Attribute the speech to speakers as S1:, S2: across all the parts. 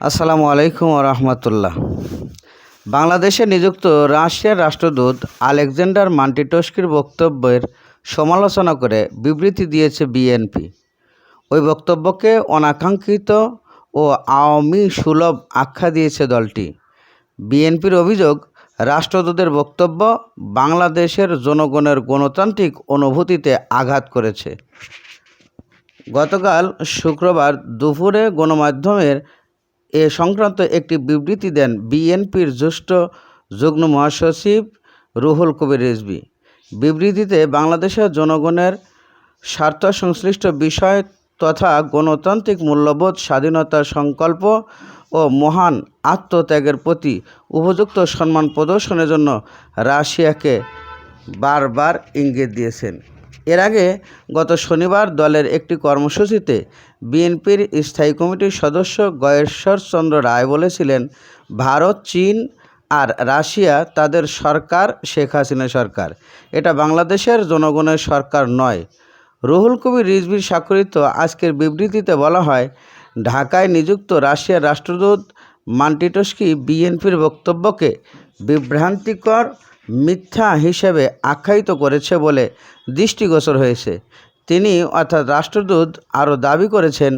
S1: আসসালামু আলাইকুম রহমতুল্লাহ। বাংলাদেশে নিযুক্ত রাশিয়ার রাষ্ট্রদূত আলেকজান্ডার মান্টিটস্কির বক্তব্যের সমালোচনা করে বিবৃতি দিয়েছে বিএনপি। ওই বক্তব্যকে অনাকাঙ্ক্ষিত ও আওয়ামী সুলভ আখ্যা দিয়েছে দলটি। বিএনপির অভিযোগ, রাষ্ট্রদূতের বক্তব্য বাংলাদেশের জনগণের গণতান্ত্রিক অনুভূতিতে আঘাত করেছে। গতকাল শুক্রবার দুপুরে গণমাধ্যমের এ সংক্রান্ত একটি বিবৃতি দেন বিএনপির জ্যেষ্ঠ যুগ্ম মহাসচিব রুহুল কবির রিজভী। বিবৃতিতে বাংলাদেশের জনগণের স্বার্থ সংশ্লিষ্ট বিষয় তথা গণতান্ত্রিক মূল্যবোধ স্বাধীনতার সংকল্প ও মহান আত্মত্যাগের প্রতি উপযুক্ত সম্মান প্রদর্শনের জন্য রাশিয়াকে বারবার ইঙ্গিত দিয়েছেন। এর আগে গত শনিবার দলের একটি কর্মসূচিতে বিএনপির স্থায়ী কমিটির সদস্য গয়েশ্বরচন্দ্র রায় বলেছিলেন, ভারত, চীন আর রাশিয়া তাদের সরকার, শেখ হাসিনা সরকার। এটা বাংলাদেশের জনগণের সরকার নয়। রুহুল কবির রিজভির স্বাক্ষরিত আজকের বিবৃতিতে বলা হয়, ঢাকায় নিযুক্ত রাশিয়ার রাষ্ট্রদূত মান্টিটস্কি বিএনপির বক্তব্যকে বিভ্রান্তিকর মিথ্যা হিসেবে আখ্যায়িত করেছে বলে দৃষ্টিগোচর হয়েছে। তিনি অর্থাৎ রাষ্ট্রদূত আরও দাবি করেছেন,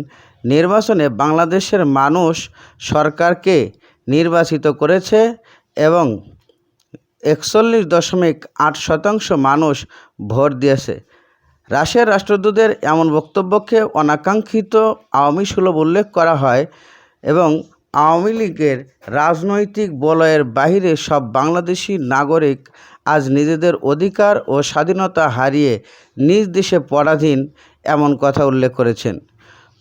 S1: নির্বাচনে বাংলাদেশের মানুষ সরকারকে নির্বাচিত করেছে এবং একচল্লিশ দশমিক আট শতাংশ মানুষ ভোট দিয়েছে। রাশিয়ার রাষ্ট্রদূতের এমন বক্তব্যকে অনাকাঙ্ক্ষিত আওয়ামী সুলভ উল্লেখ করা হয় এবং আওয়ামী লীগের রাজনৈতিক বলয়ের বাহিরে সব বাংলাদেশি নাগরিক আজ নিজেদের অধিকার ও স্বাধীনতা হারিয়ে নিজ দেশে পরাধীন এমন কথা উল্লেখ করেছেন।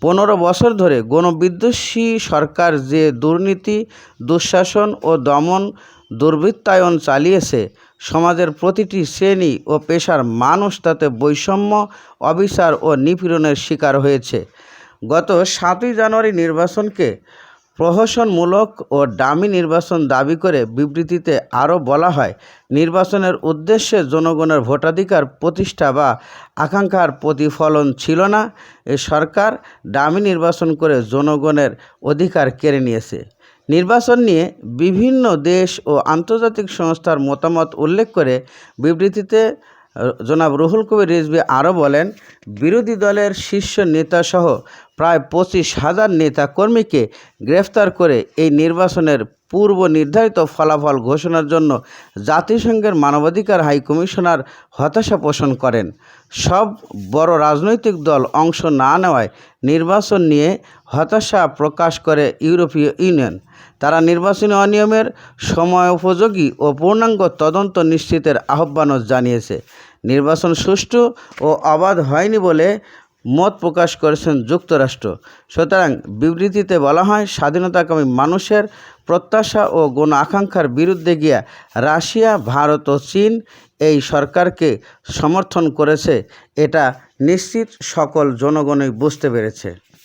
S1: পনেরো বছর ধরে গণবিদ্বেষী সরকার যে দুর্নীতি, দুঃশাসন ও দমন দুর্বৃত্তায়ন চালিয়েছে, সমাজের প্রতিটি শ্রেণি ও পেশার মানুষ তাতে বৈষম্য, অবিচার ও নিপীড়নের শিকার হয়েছে। গত সাতই জানুয়ারি নির্বাচনকে প্রহসনমূলক ও ডামি নির্বাচন দাবি করে বিবৃতিতে আরও বলা হয়, নির্বাচনের উদ্দেশ্যে জনগণের ভোটাধিকার প্রতিষ্ঠা বা আকাঙ্ক্ষার প্রতিফলন ছিল না। এ সরকার ডামি নির্বাচন করে জনগণের অধিকার কেড়ে নিয়েছে। নির্বাচন নিয়ে বিভিন্ন দেশ ও আন্তর্জাতিক সংস্থার মতামত উল্লেখ করে বিবৃতিতে জনাব রুহুল কবির রিজবি আরও বলেন, বিরোধী দলের শীর্ষ নেতাসহ প্রায় পঁচিশ হাজার নেতা কর্মীকে গ্রেফতার করে এই নির্বাচনের পূর্ব নির্ধারিত ফলাফল ঘোষণার জন্য জাতিসংঘের মানবাধিকার হাই কমিশনার হতাশা পোষণ করেন। সব বড় রাজনৈতিক দল অংশ না নেওয়ায় নির্বাচন নিয়ে হতাশা প্রকাশ করে ইউরোপীয় ইউনিয়ন। তারা নির্বাচনী অনিয়মের সময় উপযোগী ও পূর্ণাঙ্গ তদন্ত নিশ্চিতের আহ্বানও জানিয়েছে। নির্বাচন সুষ্ঠু ও অবাধ হয়নি বলে মত প্রকাশ করেছেন যুক্তরাষ্ট্র। সুতরাং বিবৃতিতে বলা হয়, স্বাধীনতাকামী মানুষের প্রত্যাশা ও গণ আকাঙ্ক্ষার বিরুদ্ধে গিয়া রাশিয়া, ভারত ও চীন এই সরকারকে সমর্থন করেছে, এটা নিশ্চিত সকল জনগণই বুঝতে পেরেছে।